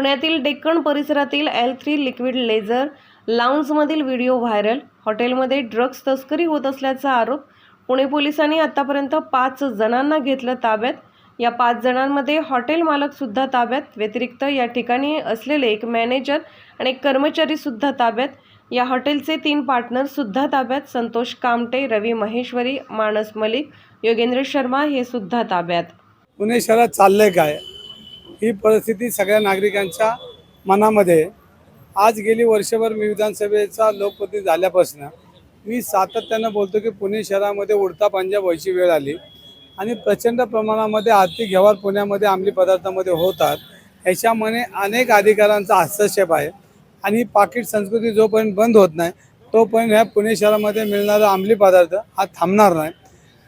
पुण्यातील डेक्कन परिसरातील L three liquid leisure लाऊंजमधील व्हिडिओ व्हायरल. हॉटेलमध्ये ड्रग्ज तस्करी होत असल्याचा आरोप. पुणे पोलिसांनी आतापर्यंत पाच जणांना घेतलं ताब्यात. या पाच जणांमध्ये हॉटेल मालक सुद्धा ताब्यात. व्यतिरिक्त या ठिकाणी असलेले एक मॅनेजर आणि एक कर्मचारी सुद्धा ताब्यात. या हॉटेलचे तीन पार्टनर सुद्धा ताब्यात. संतोष कामटे रवी महेश्वरी मानस मलिक योगेंद्र शर्मा हे सुद्धा ताब्यात. पुणे शहरात चाललंय काय? ही परिस्थिती सगळ्या नागरिकांच्या मनामध्ये आज गेली वर्षभर मी विधानसभेचा लोकप्रतिनिधी झाल्यापासून मी सातत्यानं बोलतो की पुणे शहरामध्ये उडता पंजाब व्हायची वेळ आली आणि प्रचंड प्रमाणामध्ये आर्थिक व्यवहार पुण्यामध्ये अंमली पदार्थामध्ये होतात. ह्याच्यामुळे अनेक अधिकाऱ्यांचा हस्तक्षेप आहे आणि ही पाकिट संस्कृती जोपर्यंत बंद होत नाही तोपर्यंत ह्या पुणे शहरामध्ये मिळणारा अंमली पदार्थ हा थांबणार नाही.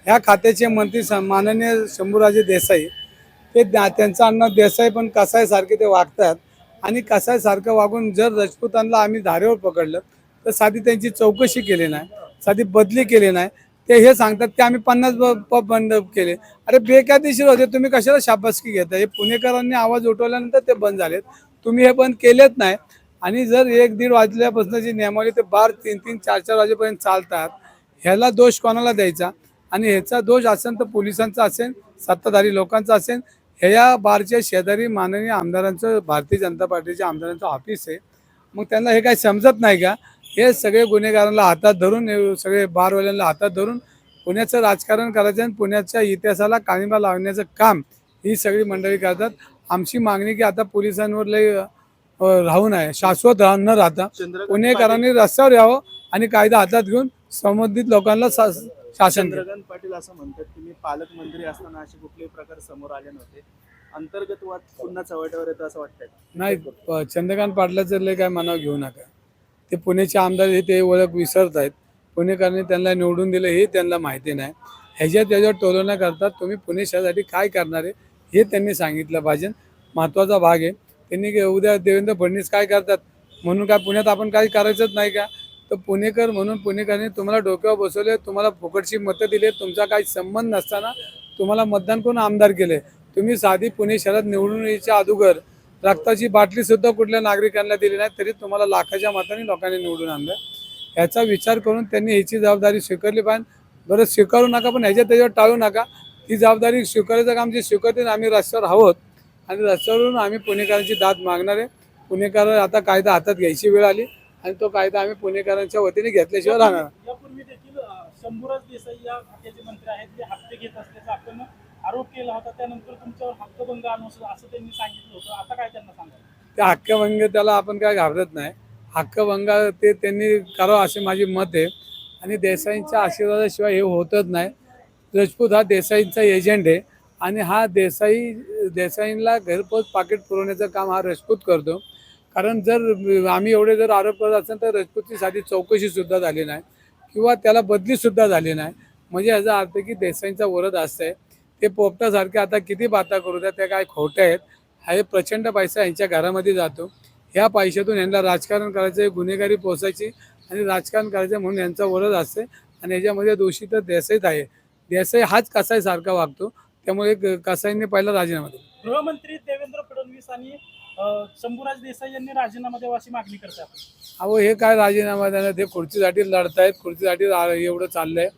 ह्या खात्याचे मंत्री स- माननीय शंभूराजे देसाई ते त्यांचं अन्न देसाई पण कसायसारखे ते वागतात. आणि कसायसारखं वागून जर राजपूतांना आम्ही धारेवर पकडलं तर साधी त्यांची चौकशी केली नाही साधी बदली केली नाही. ते हे सांगतात की आम्ही पन्नास ब- पब बंद केले. अरे बेकायदेशीर होते तुम्ही कशाला शाबासकी घेता? हे पुणेकरांनी आवाज उठवल्यानंतर ते बंद झालेत. तुम्ही हे बंद केलेच नाही. आणि जर एक दीड वाजल्यापासून जी नियमावली ते बार तीन तीन चार चार वाजेपर्यंत चालतात. ह्याला दोष कोणाला द्यायचा? आणि ह्याचा दोष असेल तर पोलिसांचा असेल सत्ताधारी लोकांचा असेल ह्या बारच्या शेजारी माननीय आमदारांचं भारतीय जनता पार्टीच्या आमदारांचं ऑफिस आहे. मग त्यांना हे काही समजत नाही का? हे सगळे गुन्हेगारांना हातात धरून सगळे बारवाल्यांना हातात धरून पुण्याचं राजकारण करायचं आणि पुण्याच्या इतिहासाला काळिंबा लावण्याचं काम ही सगळी मंडळी करतात. आमची मागणी की आता पोलिसांवर लय राहू नये शाश्वत राह न राहता पुणेकरांनी रस्त्यावर यावं आणि कायदा हातात घेऊन संबंधित लोकांना शासन. चंद्रकांत पाटील असं म्हणतात की मी पालकमंत्री असताना असे कुठलेही प्रकार समोर आले नव्हते. अंतर्गत वाद पुन्हा चव्हाट्यावर येतं असं वाटतंय. नाही प- चंद्रकांत पाटलाचं लय काय मनाव घेऊ नका. ते पुण्याचे आमदार हे ते ओळख विसरत आहेत. पुणेकरांनी त्यांना निवडून दिलं हे त्यांना माहिती नाही. ह्याच्यात त्याच्यावर टोलवण्या करतात. तुम्ही पुणे शहरासाठी काय करणार आहे हे त्यांनी सांगितलं पाहिजे. महत्त्वाचा भाग आहे. त्यांनी उद्या देवेंद्र फडणवीस काय करतात? म्हणून काय पुण्यात आपण काही करायचंच नाही का? तर पुणेकर म्हणून पुणेकरांनी तुम्हाला डोक्यावर बसवले तुम्हाला फुकटची मतं दिली तुमचा काही संबंध नसताना तुम्हाला मतदान करून आमदार केले. तुम्ही साधी पुणे शहरात निवडून यायच्या अगोदर रक्ताची बाटली सुद्धा कुठल्या नागरिकांना दिली नाही तरी तुम्हाला लाखाच्या मताने लोकांनी निवडून आणलं. ह्याचा विचार करून त्यांनी ह्याची जबाबदारी स्वीकारली पाहिजे. बरं स्वीकारू नका पण ह्याच्यात त्याच्यावर टाळू नका. ही जबाबदारी स्वीकारायचं काम जे स्वीकारते आम्ही रस्त्यावर आहोत. आणि रस्त्यावरून आम्ही पुणेकरांची दाद मागणार आहे. पुणेकर आता कायदा हातात घ्यायची वेळ आली. आणि तो कायदा आम्ही पुणेकरांच्या वतीने घेतल्याशिवाय राहणार. नाही. यापूर्वी देखील अ, शंभूराज देसाई या खात्याचे मंत्री आहेत ते हप्ते घेत असल्याचा आपण आरोप केला होता. त्यानंतर तुमच्यावर हक्कभंग आणू असं असं त्यांनी सांगितलं होतं. आता काय त्यांना सांगायचं त्या हक्कभंग त्याला आपण काय घाबरत नाही. हक्कभंग ते त्यांनी करावं असे माझे मत आहे. आणि देसाईंच्या आशीर्वादाशिवाय हे होतच नाही. राजपूत हा देसाईंचा एजंट आहे. आणि हा देसाई देसाईंना घरपोच पाकिट पुरवण्याचं काम हा राजपूत करतो. कारण जर आम्ही एवढे जर आरोप करत असेल तर राजपूतची साधी चौकशीसुद्धा झाली नाही. किंवा त्याला बदलीसुद्धा झाली नाही. म्हणजे याचा अर्थ की देसाईंचा वरद आहे ते पोपटासारखे आता किती बाता करू द्या त्या काय खोट्या आहेत. हा हे प्रचंड पैसा यांच्या घरामध्ये जातो. ह्या पैशातून यांना राजकारण करायचं गुन्हेगारी पोचायची आणि राजकारण करायचं म्हणून यांचा वरद असते आणि याच्यामध्ये दोषी तर देसाईच आहे. देसाई हाच कसाईसारखा वागतो. त्यामुळे कसाईंनी पहिला राजीनामा दिला. गृहमंत्री देवेंद्र फडणवीस आणि शंभूराज देसाई यांनी राजीनामा द्यावा अशी मागणी करते आपण. अहो हे काय राजीनामा देणार? ते खुर्चीसाठी लढतायत खुर्चीसाठी एवढं चाललंय.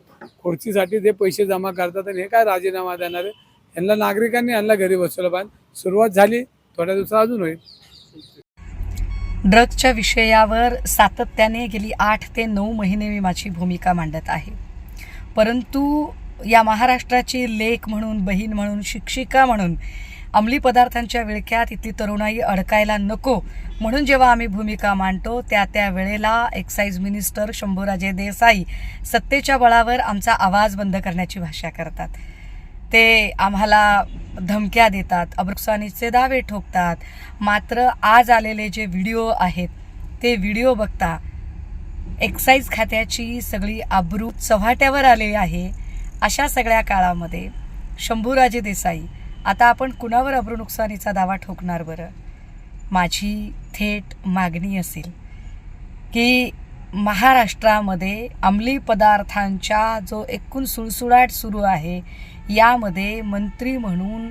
खुर्चीसाठी ते पैसे जमा करतात आणि हे काय राजीनामा देणार? आहे यांना नागरिकांनी यांना घरी बसवलं पाहिजे. सुरुवात झाली थोड्या दिवसात अजून होईल. ड्रग्जच्या विषयावर सातत्याने गेली आठ ते नऊ महिने मी माझी भूमिका मांडत आहे. परंतु या महाराष्ट्राची लेख म्हणून बहीण म्हणून शिक्षिका म्हणून अंमली पदार्थांच्या विळख्यात इथली तरुणाई अडकायला नको. म्हणून जेव्हा आम्ही भूमिका मांडतो त्या त्या वेळेला एक्साईज मिनिस्टर शंभूराजे देसाई सत्तेच्या बळावर आमचा आवाज बंद करण्याची भाषा करतात. ते आम्हाला धमक्या देतात अब्रुकसानीचे दावे ठोकतात. मात्र आज आलेले जे व्हिडिओ आहेत ते व्हिडिओ बघता एक्साईज खात्याची सगळी आब्रू चव्हाट्यावर आलेली आहे. अशा सगळ्या काळामध्ये शंभूराजे देसाई आता आपण कुणावर अब्रुनुकसानीचा दावा ठोकणार बरं? माझी थेट मागणी असेल की महाराष्ट्रामध्ये अंमली पदार्थांच्या जो एकूण सुळसुळाट सुरू आहे यामध्ये मंत्री म्हणून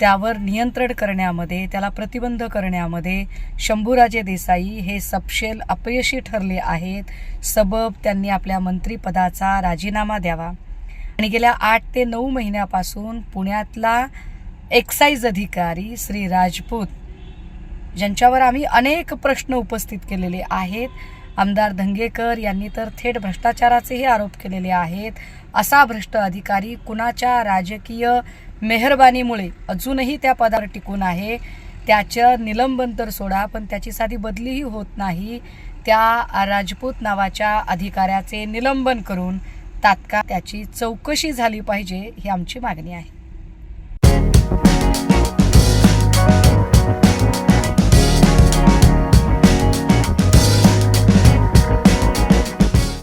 त्यावर नियंत्रण करण्यामध्ये त्याला प्रतिबंध करण्यामध्ये शंभूराजे देसाई हे सपशेल अपयशी ठरले आहेत. सबब त्यांनी आपल्या मंत्रिपदाचा राजीनामा द्यावा. आणि गेल्या आठ ते नऊ महिन्यापासून पुण्यातला एक्साईज अधिकारी श्री राजपूत ज्यांच्यावर आम्ही अनेक प्रश्न उपस्थित केलेले आहेत. आमदार धंगेकर यांनी तर थेट भ्रष्टाचाराचेही आरोप केलेले आहेत. असा भ्रष्ट अधिकारी कुणाच्या राजकीय मेहरबानीमुळे अजूनही त्या पदावर टिकून आहे? त्याचं निलंबन तर सोडा पण त्याची साधी बदलीही होत नाही. त्या राजपूत नावाच्या अधिकाऱ्याचे निलंबन करून तात्काळ त्याची चौकशी झाली पाहिजे ही आमची मागणी आहे.